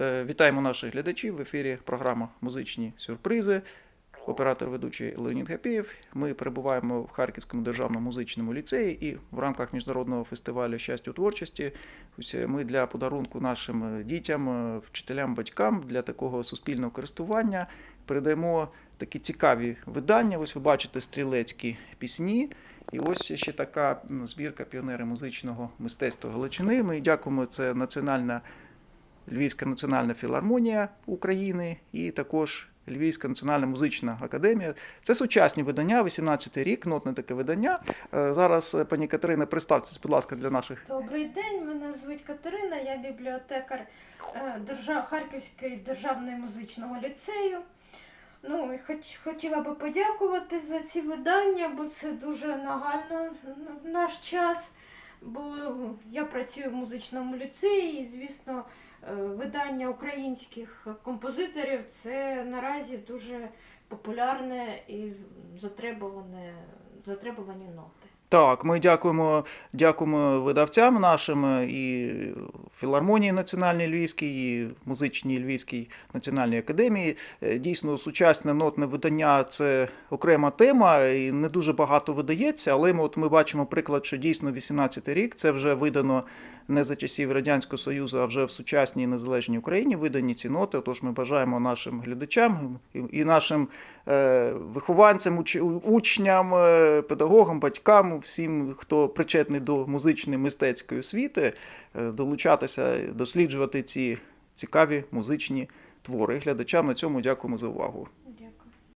Е, Вітаємо наших глядачів в ефірі програма Музичні сюрпризи. Оператор ведучий Леонід Гапєєв. Ми перебуваємо в Харківському державному музичному ліцеї і в рамках міжнародного фестивалю щастя у творчості. Е, ми для подарунку нашим е, дітям, вчителям, батькам для такого суспільного користування передаємо такі цікаві видання. Ось ви бачите стрілецькі пісні. І ось ще така збірка піонери музичного мистецтва Галичини. Ми дякуємо. Це національна Львівська національна філармонія України і також Львівська національна музична академія. Це сучасні видання, 18-й рік, нотне таке видання. Е, Зараз е, пані Катерина, представтеся, будь ласка, для наших. Добрий день, мене звуть Катерина, я бібліотекар е, держав... Харківської державної музичного ліцею. Ну, хоч, хотіла би подякувати за ці видання, бо це дуже нагально в наш час. Бо я працюю в музичному ліцеї, і, звісно, е, видання українських композиторів це наразі дуже популярне і затребуване, затребувані ноти. Так, ми дякуємо, дякуємо видавцям нашим е, і філармонії Національній Львівській, і музичній Львівській національній академії. Е, Дійсно, сучасне нотне видання це окрема тема, і не дуже багато видається, але ми, от ми бачимо приклад, що дійсно 18-й рік це вже видано не за часів Радянського Союзу, а вже в сучасній незалежній Україні видані ці ноти. Тож ми бажаємо нашим глядачам і- нашим е, вихованцям, учням, е, педагогам, батькам, всім, хто причетний до музичної мистецької освіти, е, долучатися, досліджувати ці цікаві музичні твори. Глядачам на цьому дякуємо за увагу.